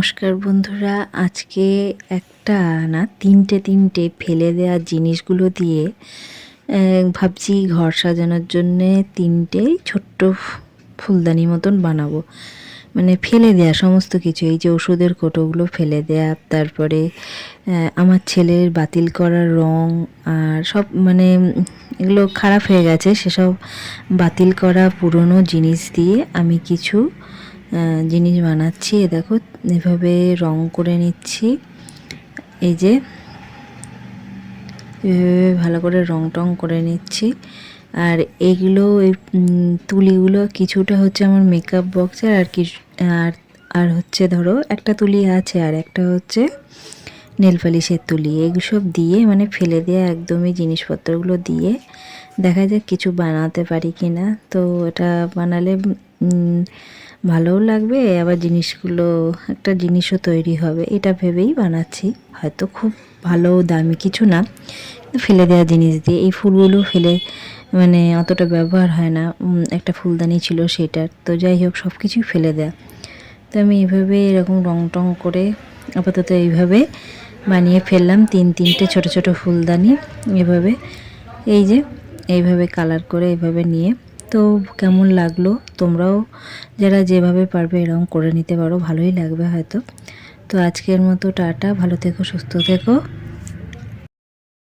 নমস্কার বন্ধুরা। আজকে একটা না তিনটে তিনটে ফেলে দেওয়া জিনিসগুলো দিয়ে ভাবছি ঘর সাজানোর জন্যে তিনটে ছোট্ট ফুলদানি মতন বানাবো। মানে ফেলে দেয়া সমস্ত কিছু, এই যে ওষুধের কোটোগুলো ফেলে দেয়া, তারপরে আমার ছেলের বাতিল করা রং আর সব মানে এগুলো খারাপ হয়ে গেছে, সেসব বাতিল করা পুরনো জিনিস দিয়ে আমি কিছু জিনিস বানাচ্ছি, এ দেখো, এভাবে রং করে নিচ্ছি। এই যে, এভাবে ভালো করে রং টং করে নিচ্ছি। আর এগুলো, এই তুলিগুলো কিছুটা হচ্ছে আমার মেকআপ বক্সের আর কিছু, আর আর হচ্ছে ধরো, একটা তুলি আছে, আর একটা হচ্ছে নেল পালিশের তুলি। এসব দিয়ে মানে ফেলে দেওয়া একদমই জিনিসপত্রগুলো দিয়ে দেখা যাক কিছু বানাতে পারি কি না তো এটা বানালে ভালোও লাগবে, আবার জিনিসগুলো, একটা জিনিসও তৈরি হবে। এটা ভেবেই বানাচ্ছি। হয়তো খুব ভালো, দামি কিছু না। ফেলে দেওয়া জিনিস দিয়ে। এই ফুলগুলো ফেলে মানে অতটা ব্যবহার হয় না। একটা ফুলদানি ছিল সেটার। তো যাই হোক সব কিছুই ফেলে দেয়া। তো আমি এইভাবে এরকম রং টং করে আপাতত এইভাবে বানিয়ে ফেললাম। তিন, তিনটে ছোট ছোট ফুলদানি এভাবে। এই যে, এইভাবে কালার করে এইভাবে নিয়ে তো কেমন লাগল? তোমরাও যারা যেভাবে পারবে এরকম করে নিতে পারো, ভালোই লাগবে হয়তো। তো আজকের মতো টাটা, ভালো থেকো, সুস্থ থেকো।